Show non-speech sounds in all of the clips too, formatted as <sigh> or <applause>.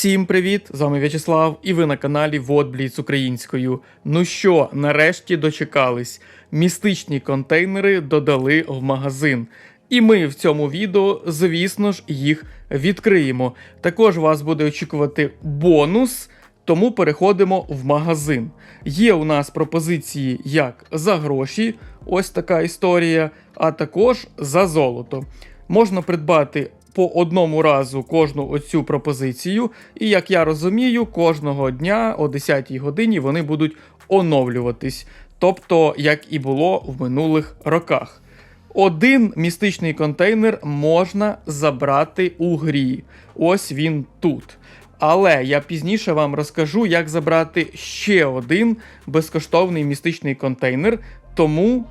Всім привіт! З вами В'ячеслав, і ви на каналі Водбліц українською. Ну що, нарешті дочекались. Містичні контейнери додали в магазин. І ми в цьому відео, звісно ж, їх відкриємо. Також вас буде очікувати бонус, тому переходимо в магазин. Є у нас пропозиції як за гроші, ось така історія, а також за золото. Можна придбати по одному разу кожну оцю пропозицію, і як я розумію, кожного дня о 10-й годині вони будуть оновлюватись. Тобто, як і було в минулих роках. Один містичний контейнер можна забрати у грі. Ось він тут. Але я пізніше вам розкажу, як забрати ще один безкоштовний містичний контейнер. Тому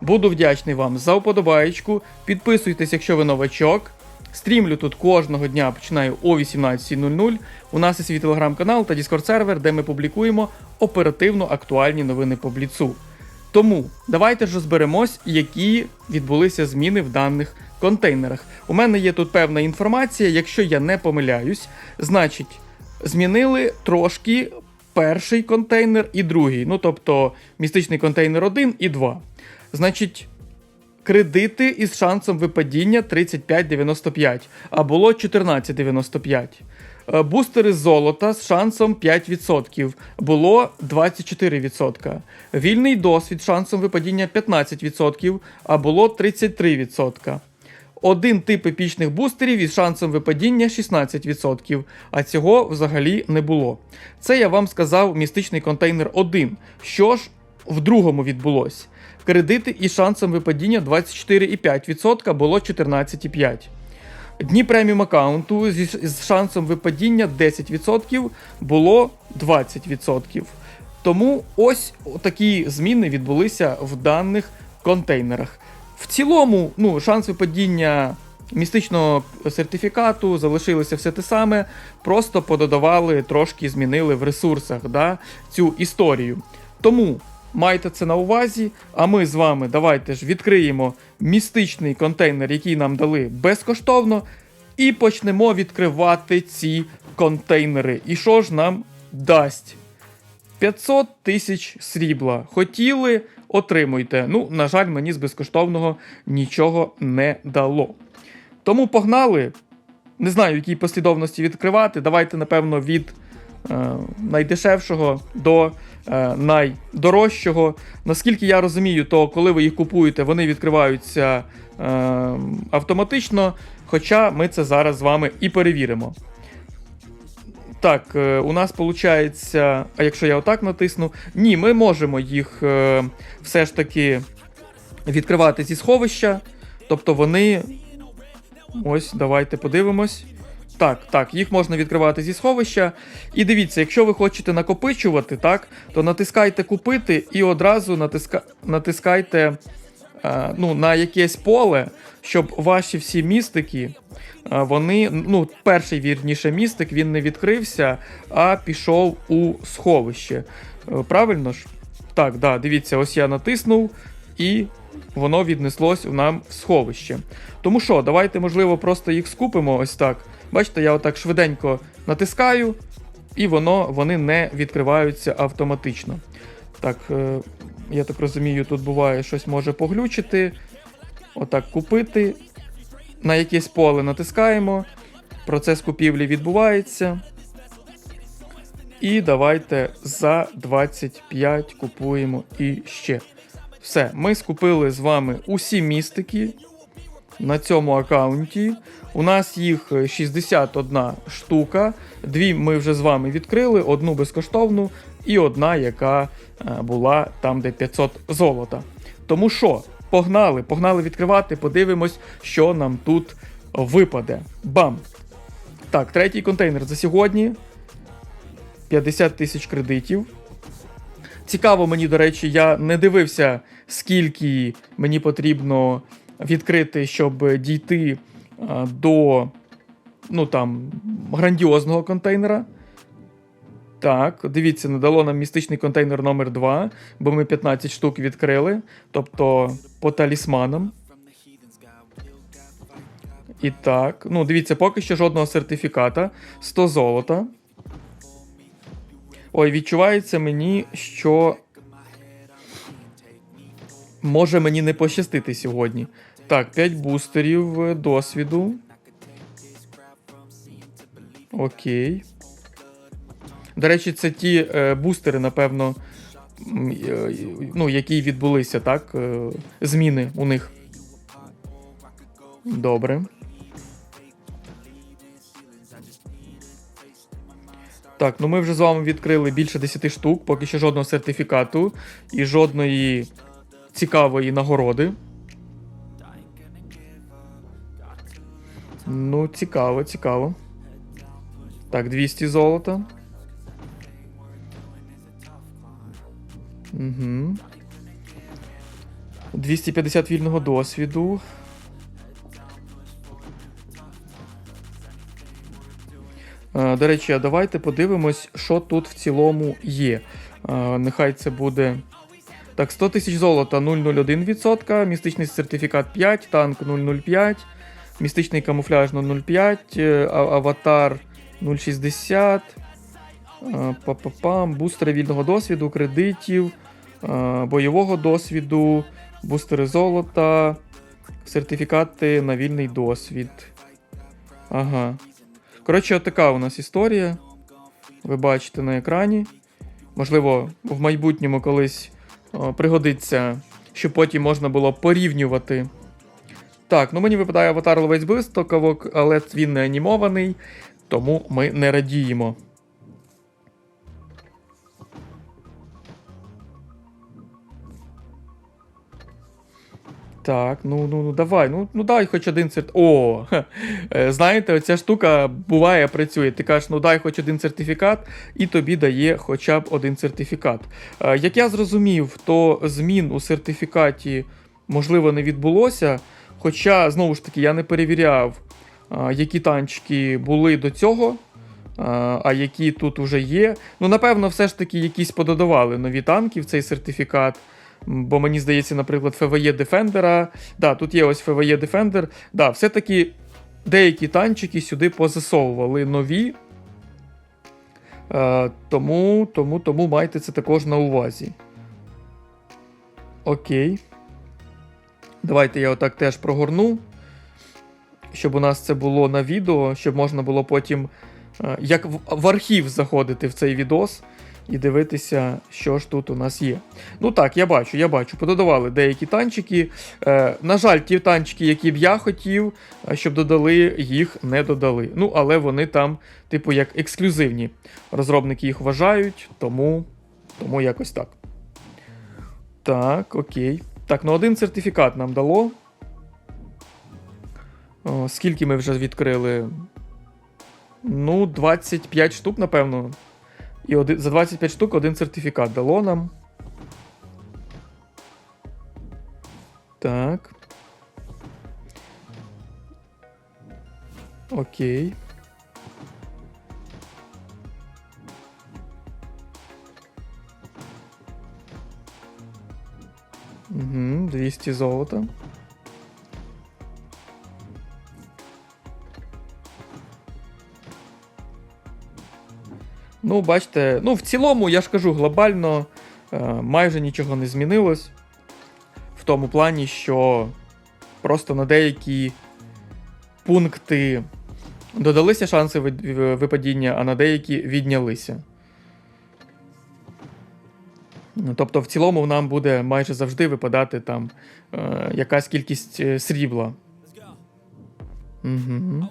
буду вдячний вам за вподобаєчку. Підписуйтесь, якщо ви новачок. Стрімлю тут кожного дня починаю о 18.00. У нас є свій телеграм-канал та Discord сервер, де ми публікуємо оперативно актуальні новини по бліцу. Тому давайте ж розберемось, які відбулися зміни в даних контейнерах. У мене є тут певна інформація, якщо я не помиляюсь, значить, змінили трошки перший контейнер і другий. Ну тобто містичний контейнер 1 і 2. Значить, кредити із шансом випадіння 35,95, а було 14,95. Е, Бустери золота з шансом 5%, було 24%. Вільний досвід з шансом випадіння 15%, а було 33%. Один тип епічних бустерів із шансом випадіння 16%, а цього взагалі не було. Це я вам сказав містичний контейнер 1. Що ж в другому відбулось? Кредити із шансом випадіння 24,5% було 14,5%. Дні преміум аккаунту з шансом випадіння 10% було 20%. Тому ось такі зміни відбулися в даних контейнерах. В цілому, ну, шанс випадіння містичного сертифікату залишилося все те саме, просто пододавали, трошки змінили в ресурсах да, цю історію. Тому майте це на увазі. А ми з вами давайте ж відкриємо містичний контейнер, який нам дали безкоштовно, і почнемо відкривати ці контейнери. І що ж нам дасть? 500 тисяч срібла. Хотіли, отримуйте. Ну, на жаль, мені з безкоштовного нічого не дало. Тому погнали. Не знаю, в якій послідовності відкривати. Давайте, напевно, від найдешевшого до е, найдорожчого. Наскільки я розумію, то коли ви їх купуєте, вони відкриваються е, автоматично. Хоча ми це зараз з вами і перевіримо. Так, е, у нас виходить, а якщо я отак натисну, ні, ми можемо їх е, все ж таки відкривати зі сховища. Тобто вони. Ось, давайте подивимось. Так, так, їх можна відкривати зі сховища. І дивіться, якщо ви хочете накопичувати, так, то натискайте купити і одразу натиска... натискайте е, ну, на якесь поле, щоб ваші всі містики. е, Вони, ну, перший вірніше містик, він не відкрився, а пішов у сховище. Е, Правильно ж? Так, да, дивіться, ось я натиснув, і воно віднеслось нам в сховище. Тому що, давайте, можливо, просто їх скупимо ось так. Бачите, я отак швиденько натискаю, і воно, вони не відкриваються автоматично. Так, е, я так розумію, тут буває щось може поглючити. Отак купити. На якесь поле натискаємо. Процес купівлі відбувається. І давайте за 25 купуємо і ще. Все, ми скупили з вами усі містики на цьому аккаунті. У нас їх 61 штука. Дві ми вже з вами відкрили, одну безкоштовну і одна, яка е, була там, де 500 золота. Тому що, погнали, погнали відкривати, подивимось, що нам тут випаде. Бам! Так, третій контейнер за сьогодні. 50 тисяч кредитів. Цікаво мені, до речі, я не дивився, скільки мені потрібно відкрити, щоб дійти до ну там, грандіозного контейнера. Так, дивіться, надало нам містичний контейнер номер 2 бо ми 15 штук відкрили. Тобто по талісманам. І так, ну дивіться, поки що жодного сертифіката. 100 золота. Ой, відчувається мені, що. Може мені не пощастити сьогодні. Так, 5 бустерів е, досвіду. Окей. До речі, це ті е, бустери, напевно, е, ну, які відбулися, так? Е, зміни у них. Добре. Так, ну ми вже з вами відкрили більше 10 штук, поки що жодного сертифікату і жодної цікавої нагороди. Ну, цікаво, цікаво. Так, 200 золота. Угу. 250 вільного досвіду. Е, До речі, давайте подивимось, що тут в цілому є. Е, Нехай це буде. Так, 100 тисяч золота 0,01%, містичний сертифікат 5, танк 0,05, містичний камуфляж 0,05, е, аватар 0,60, е, бустери вільного досвіду, кредитів, е, бойового досвіду, бустери золота, сертифікати на вільний досвід. Ага. Коротше, така у нас історія. Ви бачите на екрані. Можливо, в майбутньому колись пригодиться, щоб потім можна було порівнювати. Так, ну мені випадає аватар ловець блистоковок, але він не анімований, тому ми не радіємо. Так, ну ну ну давай, ну ну дай хоч один серт. О, ха. Е, знаєте, оця штука буває, працює. Ти кажеш, ну дай хоч один сертифікат, і тобі дає хоча б один сертифікат. Е, Як я зрозумів, то змін у сертифікаті можливо не відбулося. Хоча, знову ж таки, я не перевіряв, які танчики були до цього, а, які тут уже є. Ну, напевно, все ж таки якісь пододавали нові танки в цей сертифікат. Бо мені здається, наприклад, FVE Defender. Да, тут є ось FVE Defender. Да, все-таки деякі танчики сюди позасовували нові. Е, тому, тому, тому майте це також на увазі. Окей. Давайте я отак теж прогорну. Щоб у нас це було на відео, щоб можна було потім, е, як в, архів заходити в цей відос і дивитися, що ж тут у нас є. Ну так, я бачу, я бачу. Пододавали деякі танчики. Е, на жаль, ті танчики, які б я хотів, е, щоб додали, їх не додали. Ну, але вони там, типу, як ексклюзивні. Розробники їх вважають, тому, тому якось так. Так, окей. Так, ну один сертифікат нам дало. О, скільки ми вже відкрили? Ну, 25 штук, напевно. І один, за 25 штук один сертифікат дало нам. Так. Окей. Угу, 200 золота. Ну, бачите, ну в цілому, я ж кажу, глобально е, майже нічого не змінилось. В тому плані, що просто на деякі пункти додалися шанси випадіння, а на деякі віднялися. Тобто, в цілому нам буде майже завжди випадати там е, якась кількість е, срібла. Угу.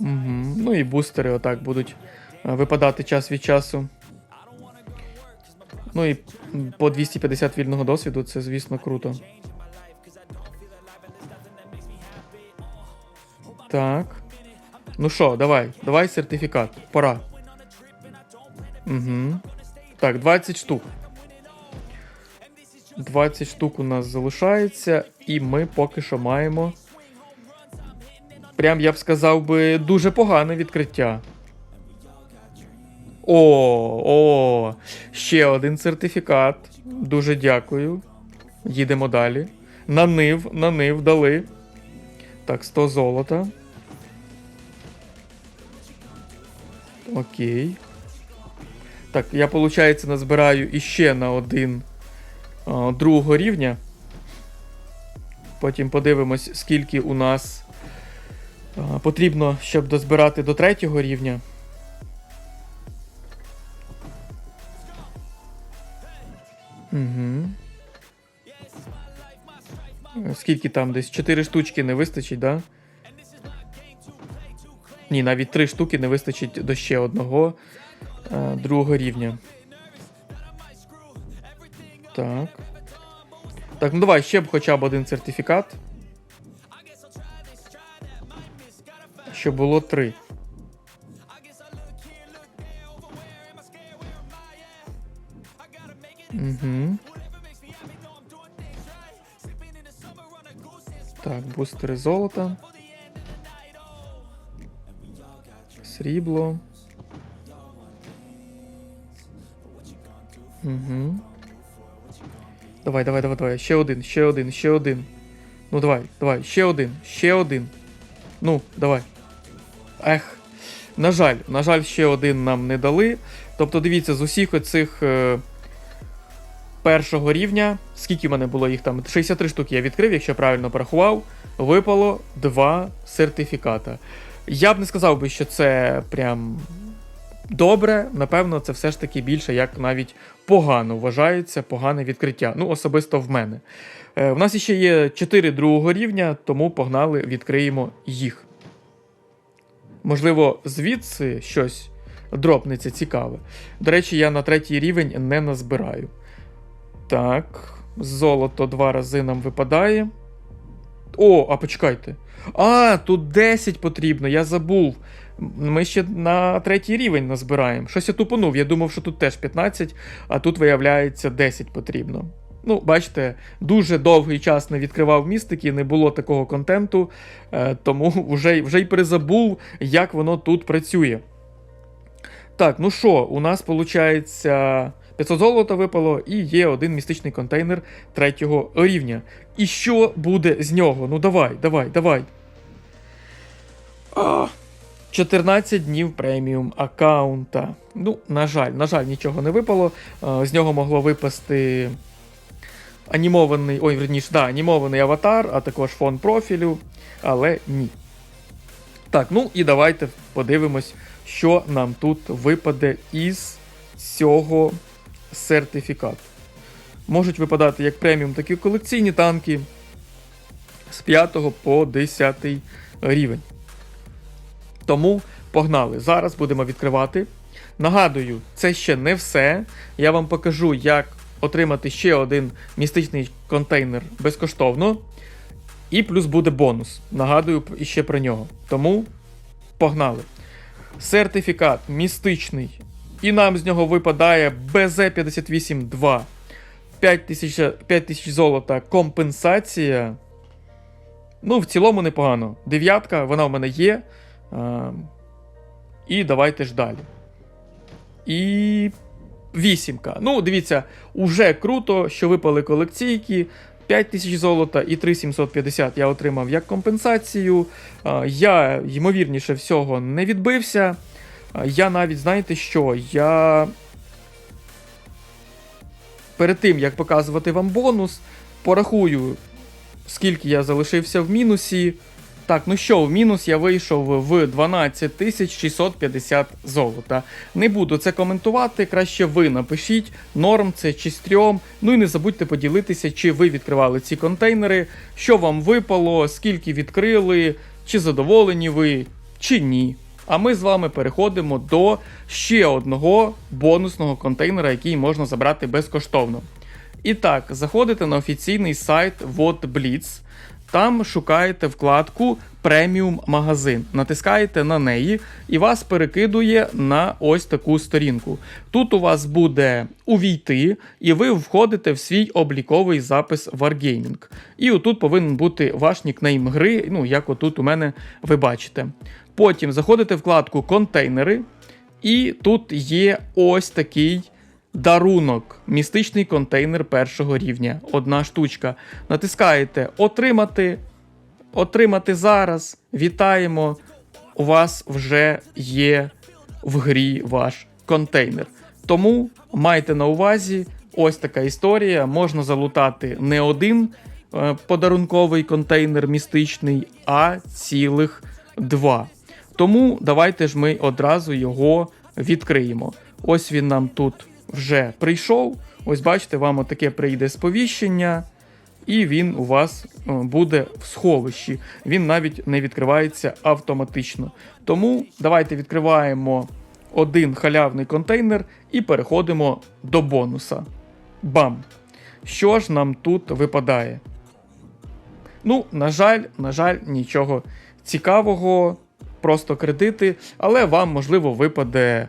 Угу. Ну і бустери отак будуть е, випадати час від часу. Ну і по 250 вільного досвіду це, звісно, круто. Так. Ну що, давай, давай сертифікат. Пора. Угу. Так, 20 штук. 20 штук у нас залишається, і ми поки що маємо. Прям я б сказав би дуже погане відкриття. О, о, ще один сертифікат. Дуже дякую. Їдемо далі. На нив, на нив дали. Так, 100 золота. Окей. Так, я, виходить, назбираю іще на один а, другого рівня. Потім подивимось, скільки у нас а, потрібно, щоб дозбирати до третього рівня. Угу. Скільки там десь? 4 штучки не вистачить, да? Ні, навіть 3 штуки не вистачить до ще одного а, другого рівня. Так. Так, ну давай ще б хоча б один сертифікат. Щоб було три. Угу. Так, бустери золота. Срібло. Угу. Давай, давай, давай, давай. Ще один, ще один, ще один. Ну давай, давай, ще один, ще один. Ну, давай. Ех. На жаль, на жаль, ще один нам не дали. Тобто, дивіться, з усіх оцих е, першого рівня, скільки в мене було їх там? 63 штуки я відкрив, якщо правильно порахував, випало два сертифіката. Я б не сказав би, що це прям добре. Напевно, це все ж таки більше як навіть погано вважається, погане відкриття. Ну, особисто в мене. Е, в нас ще є 4 другого рівня, тому погнали, відкриємо їх. Можливо, звідси щось дропнеться цікаве. До речі, я на третій рівень не назбираю. Так, золото два рази нам випадає. О, а почекайте. А, тут 10 потрібно, я забув. Ми ще на третій рівень назбираємо. Щось я тупонув. Я думав, що тут теж 15, а тут, виявляється, 10 потрібно. Ну, бачите, дуже довгий час не відкривав містики, не було такого контенту, е, тому <laughs> вже, вже й перезабув, як воно тут працює. Так, ну що, у нас виходить 500 золота випало, і є один містичний контейнер третього рівня. І що буде з нього? Ну давай, давай, давай. 14 днів преміум аккаунта. Ну, на жаль, на жаль, нічого не випало. З нього могло випасти анімований, ой, верніше, да, анімований аватар, а також фон профілю, але ні. Так, ну і давайте подивимось, що нам тут випаде із цього сертифікату. Можуть випадати як преміум, так і колекційні танки з 5 по 10 рівень. Тому погнали. Зараз будемо відкривати. Нагадую, це ще не все. Я вам покажу, як отримати ще один містичний контейнер безкоштовно. І плюс буде бонус. Нагадую ще про нього. Тому погнали. Сертифікат містичний. І нам з нього випадає БЗ-58-2. 5000 5000 золота компенсація. Ну, в цілому непогано. Дев'ятка, вона в мене є. А, і давайте ж далі. І вісімка. Ну, дивіться, уже круто, що випали колекційки. 5000 золота і 3750 я отримав як компенсацію. Я, ймовірніше всього, не відбився. Я навіть, знаєте що, я. Перед тим, як показувати вам бонус, порахую, скільки я залишився в мінусі. Так, ну що, в мінус я вийшов в 12 650 золота. Не буду це коментувати, краще ви напишіть, норм це чи стрьом. Ну і не забудьте поділитися, чи ви відкривали ці контейнери, що вам випало, скільки відкрили, чи задоволені ви, чи ні. А ми з вами переходимо до ще одного бонусного контейнера, який можна забрати безкоштовно. І так, заходите на офіційний сайт WhatBlitz, там шукаєте вкладку преміум магазин. Натискаєте на неї і вас перекидує на ось таку сторінку. Тут у вас буде увійти, і ви входите в свій обліковий запис Wargaming. І отут повинен бути ваш нікнейм гри, ну як отут у мене ви бачите. Потім заходите в вкладку контейнери, і тут є ось такий дарунок, містичний контейнер першого рівня. Одна штучка. Натискаєте Отримати. Отримати зараз. Вітаємо. У вас вже є в грі ваш контейнер. Тому майте на увазі, ось така історія. Можна залутати не один е, подарунковий контейнер містичний, а цілих два. Тому давайте ж ми одразу його відкриємо. Ось він нам тут вже прийшов. Ось бачите, вам отаке прийде сповіщення, і він у вас е, буде в сховищі. Він навіть не відкривається автоматично. Тому давайте відкриваємо один халявний контейнер і переходимо до бонуса. Бам! Що ж нам тут випадає? Ну, на жаль, на жаль, нічого цікавого, просто кредити, але вам, можливо, випаде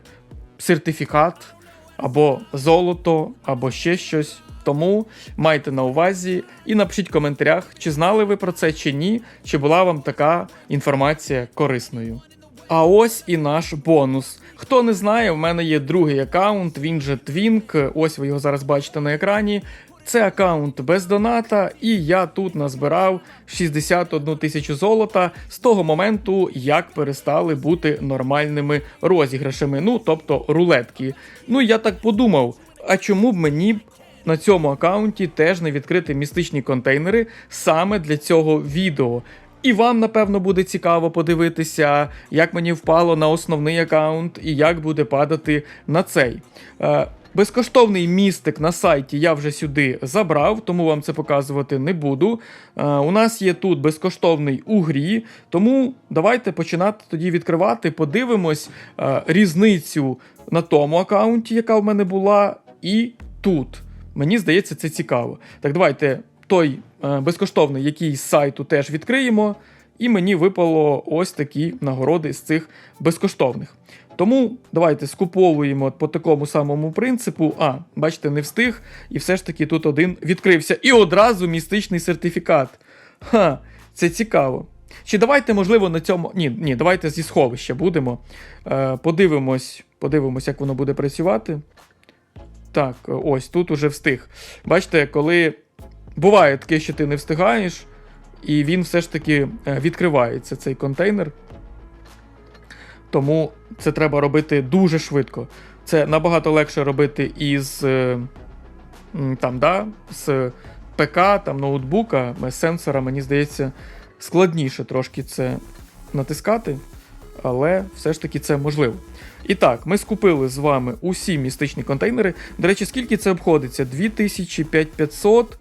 сертифікат або золото, або ще щось. Тому майте на увазі і напишіть в коментарях, чи знали ви про це, чи ні, чи була вам така інформація корисною. А ось і наш бонус. Хто не знає, в мене є другий аккаунт, він же Twink, ось ви його зараз бачите на екрані. Це аккаунт без доната, і я тут назбирав 61 тисячу золота з того моменту, як перестали бути нормальними розіграшами, ну тобто рулетки. Ну я так подумав, а чому б мені на цьому аккаунті теж не відкрити містичні контейнери саме для цього відео? І вам, напевно, буде цікаво подивитися, як мені впало на основний аккаунт і як буде падати на цей. Е, Безкоштовний містик на сайті я вже сюди забрав, тому вам це показувати не буду. Е, у нас є тут безкоштовний у грі, тому давайте починати тоді відкривати. Подивимось е, різницю на тому аккаунті, яка в мене була, і тут. Мені здається, це цікаво. Так, давайте той е, безкоштовний якийсь сайту теж відкриємо, і мені випало ось такі нагороди з цих безкоштовних. Тому давайте скуповуємо по такому самому принципу. А, бачите, не встиг, і все ж таки тут один відкрився. І одразу містичний сертифікат. Ха, це цікаво. Чи давайте, можливо, на цьому. Ні, ні, давайте зі сховища будемо. Е, подивимось, подивимось, як воно буде працювати. Так, ось тут уже встиг. Бачите, коли буває таке, що ти не встигаєш, і він все ж таки е, відкривається, цей контейнер. Тому це треба робити дуже швидко. Це набагато легше робити із е, там, да, з ПК, там, ноутбука, з сенсора, мені здається, складніше трошки це натискати, але все ж таки це можливо. І так, ми скупили з вами усі містичні контейнери. До речі, скільки це обходиться? 2000, 5500,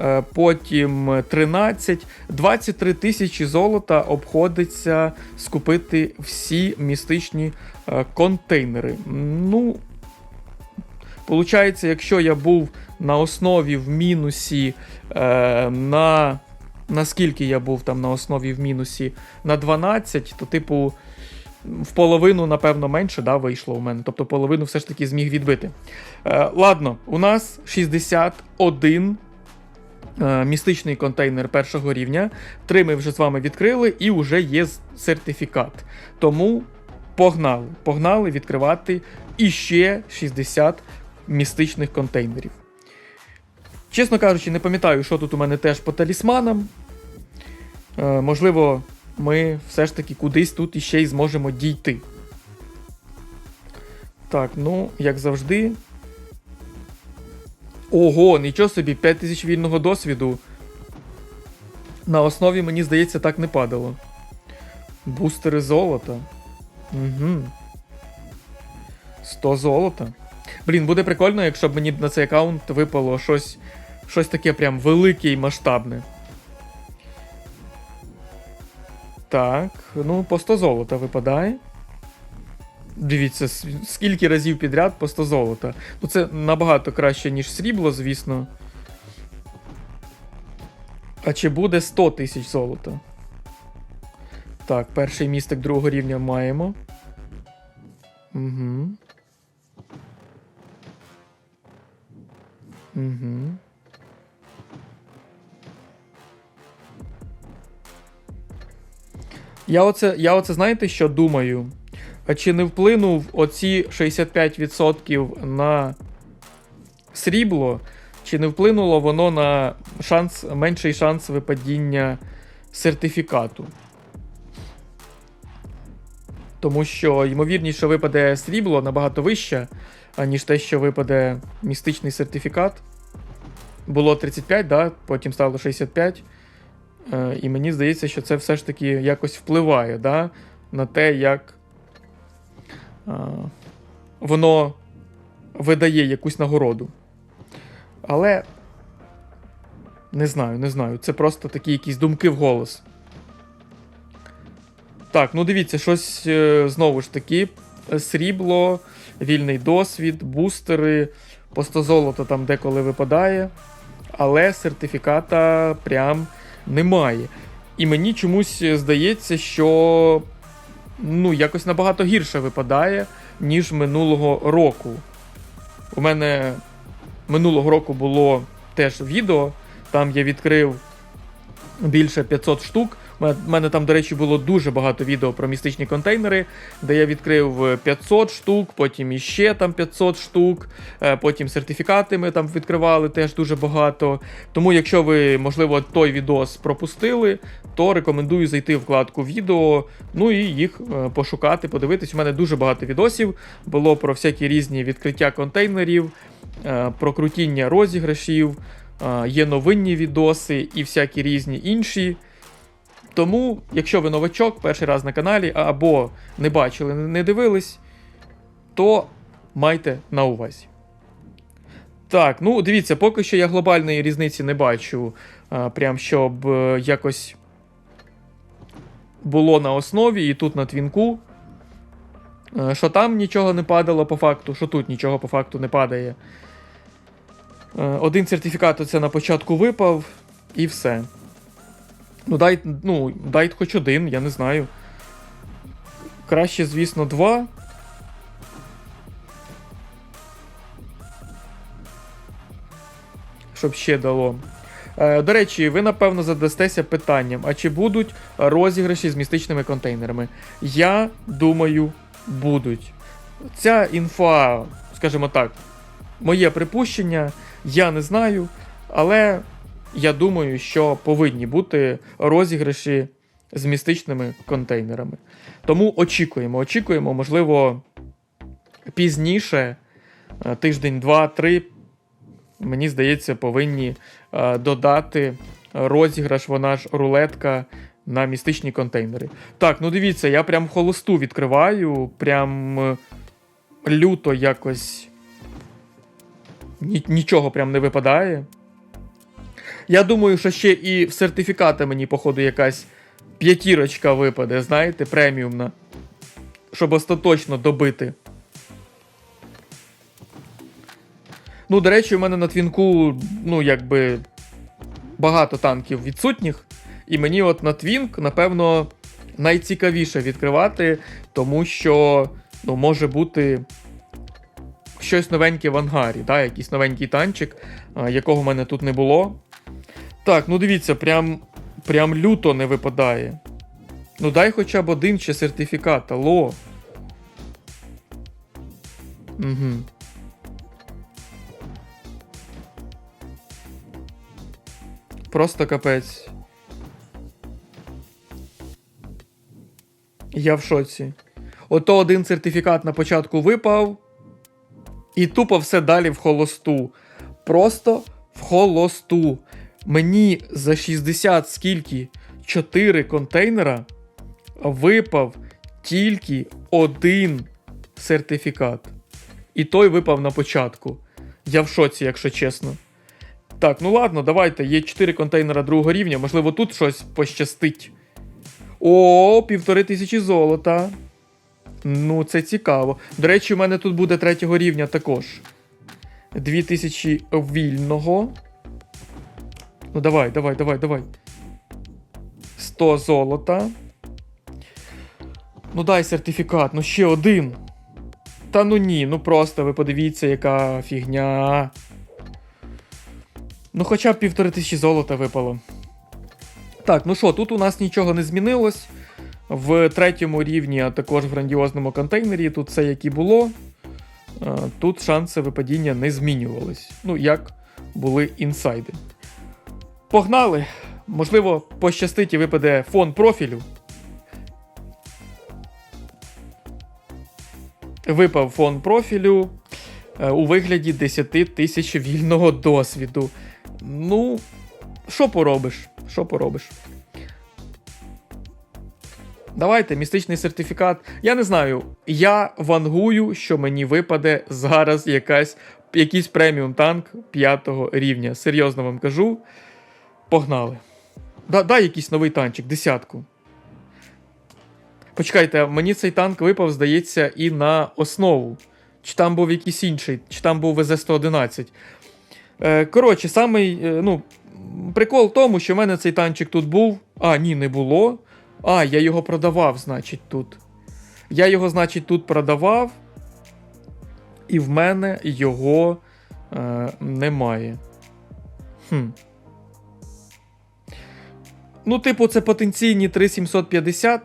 е, потім 13, 23 тисячі золота обходиться скупити всі містичні е, контейнери. Ну, Получається, якщо я був на основі в мінусі е, на. Наскільки я був там на основі в мінусі на 12, то, типу, в половину, напевно, менше да, вийшло у мене. Тобто половину все ж таки зміг відбити. Е, ладно, у нас 61 е, містичний контейнер першого рівня. Три ми вже з вами відкрили, і вже є сертифікат. Тому погнали. Погнали відкривати іще 60 містичних контейнерів. Чесно кажучи, не пам'ятаю, що тут у мене теж по талісманам. Е, можливо, ми все ж таки кудись тут іще й зможемо дійти. Так, ну, як завжди. Ого, нічого собі, 5000 вільного досвіду. На основі, мені здається, так не падало. Бустери золота. Угу. 100 золота. Блін, буде прикольно, якщо б мені на цей аккаунт випало щось, щось таке прям велике і масштабне. Так, ну по 100 золота випадає. Дивіться, скільки разів підряд по 100 золота. Ну це набагато краще, ніж срібло, звісно. А чи буде 100 тисяч золота? Так, перший містик другого рівня маємо. Угу. Угу. Я оце, я оце знаєте, що думаю? А чи не вплинув оці 65% на срібло, чи не вплинуло воно на шанс, менший шанс випадіння сертифікату. Тому що ймовірність, що випаде срібло набагато вища, аніж те, що випаде містичний сертифікат. Було 35, да? потім стало 65. Е, і мені здається, що це все ж таки якось впливає да? на те, як е, воно видає якусь нагороду. Але не знаю, не знаю. Це просто такі якісь думки в голос. Так, ну дивіться, щось е, знову ж таки. Срібло, вільний досвід, бустери, постозолото там деколи випадає, але сертифіката прям немає. І мені чомусь здається, що ну, якось набагато гірше випадає, ніж минулого року. У мене минулого року було теж відео, там я відкрив більше 500 штук. У мене там, до речі, було дуже багато відео про містичні контейнери, де я відкрив 500 штук, потім іще там 500 штук, е, потім сертифікати ми там відкривали теж дуже багато. Тому, якщо ви, можливо, той відос пропустили, то рекомендую зайти в вкладку відео, ну і їх е, пошукати, подивитись. У мене дуже багато відосів було про всякі різні відкриття контейнерів, е, про крутіння розіграшів. е, Є новинні відоси і всякі різні інші. Тому, якщо ви новачок, перший раз на каналі, або не бачили, не дивились, то майте на увазі. Так, ну дивіться, поки що я глобальної різниці не бачу, а, прям щоб е, якось було на основі і тут на твінку. Е, Що там нічого не падало по факту, що тут нічого по факту не падає. Е, Один сертифікат оце на початку випав, і все. Ну, дай, ну, дай хоч один, я не знаю. Краще, звісно, два. Щоб ще дало. Е, до речі, ви напевно задастеся питанням: а чи будуть розіграші з містичними контейнерами? Я думаю, будуть. Ця інфа, скажімо так, моє припущення, я не знаю, але я думаю, що повинні бути розіграші з містичними контейнерами. Тому очікуємо, очікуємо, можливо, пізніше, е, тиждень, два, три, мені здається, повинні е, додати розіграш, вона ж рулетка на містичні контейнери. Так, ну дивіться, я прям холосту відкриваю, прям е, люто якось. Нічого прям не випадає. Я думаю, що ще і в сертифікати мені, походу, якась п'ятірочка випаде, знаєте, преміумна. Щоб остаточно добити. Ну, до речі, у мене на твінку, ну, якби багато танків відсутніх. І мені от на твінк, напевно, найцікавіше відкривати, тому що ну, може бути щось новеньке в ангарі, да? якийсь новенький танчик, якого в мене тут не було. Так, ну дивіться, прям, прям люто не випадає. Ну дай хоча б один ще сертифікат, алло. Угу. Просто капець. Я в шоці. Ото один сертифікат на початку випав, і тупо все далі в холосту. Просто в холосту. Мені за 60 скільки 4 контейнера випав тільки один сертифікат. І той випав на початку. Я в шоці, якщо чесно. Так, ну ладно, давайте. Є 4 контейнера другого рівня, можливо, тут щось пощастить. О, півтори тисячі золота. Ну, це цікаво. До речі, у мене тут буде третього рівня також. 2000 вільного. Ну, давай, давай, давай, давай. 100 золота. Ну, дай сертифікат, ну ще один. Та ну ні, ну просто ви подивіться, яка фігня. Ну, хоча б півтори тисячі золота випало. Так, ну що, тут у нас нічого не змінилось. В третьому рівні, а також в грандіозному контейнері, тут все як і було. е, тут шанси випадіння не змінювались. Ну, як були інсайди. Погнали! Можливо, пощастить і випаде фон профілю. Випав фон профілю е, у вигляді 10 тисяч вільного досвіду. Ну, що поробиш? Що поробиш? Давайте, містичний сертифікат. Я не знаю. Я вангую, що мені випаде зараз якась, якийсь преміум танк 5 рівня. Серйозно вам кажу. Погнали. Да, дай якийсь новий танчик, десятку. Почекайте, мені цей танк випав, здається, і на основу. Чи там був якийсь інший, чи там був ВЗ-111. Е, коротше, самий, е, ну, прикол в тому, що в мене цей танчик тут був. А, ні, не було. А, я його продавав, значить, тут. Я його, значить, тут продавав. І в мене його е, немає. Хм. Ну, типу, це потенційні 3750.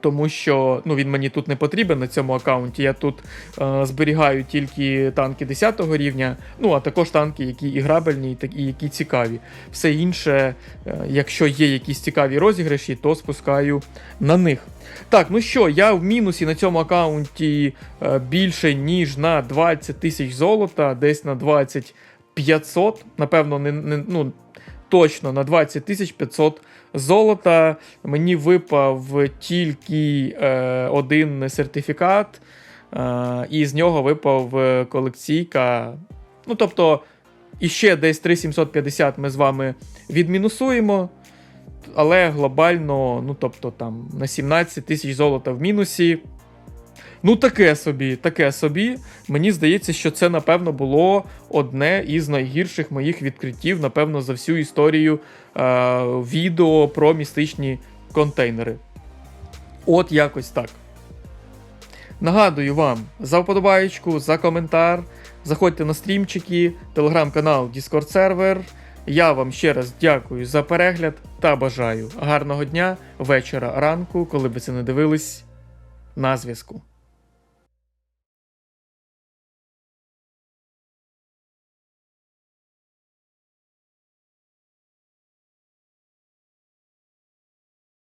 Тому що ну, він мені тут не потрібен на цьому аккаунті. Я тут е, зберігаю тільки танки 10 рівня, ну а також танки, які і грабельні, і, і які цікаві. Все інше, е, якщо є якісь цікаві розіграші, то спускаю на них. Так, ну що, я в мінусі на цьому аккаунті е, більше, ніж на 20 тисяч золота, десь на 20 500, напевно, не, не, ну, точно на 20 500 золота. Мені випав тільки е, один сертифікат, е, і з нього випав е, колекційка. Ну, тобто, іще десь 3750 ми з вами відмінусуємо. Але глобально, ну тобто там на 17 тисяч золота в мінусі. Ну, таке собі, таке собі. Мені здається, що це, напевно, було одне із найгірших моїх відкриттів, напевно, за всю історію е- відео про містичні контейнери. От якось так. Нагадую вам за вподобаєчку, за коментар. Заходьте на стрімчики, телеграм-канал, Discord сервер. Я вам ще раз дякую за перегляд та бажаю гарного дня, вечора, ранку, коли би це не дивились. На зв'язку.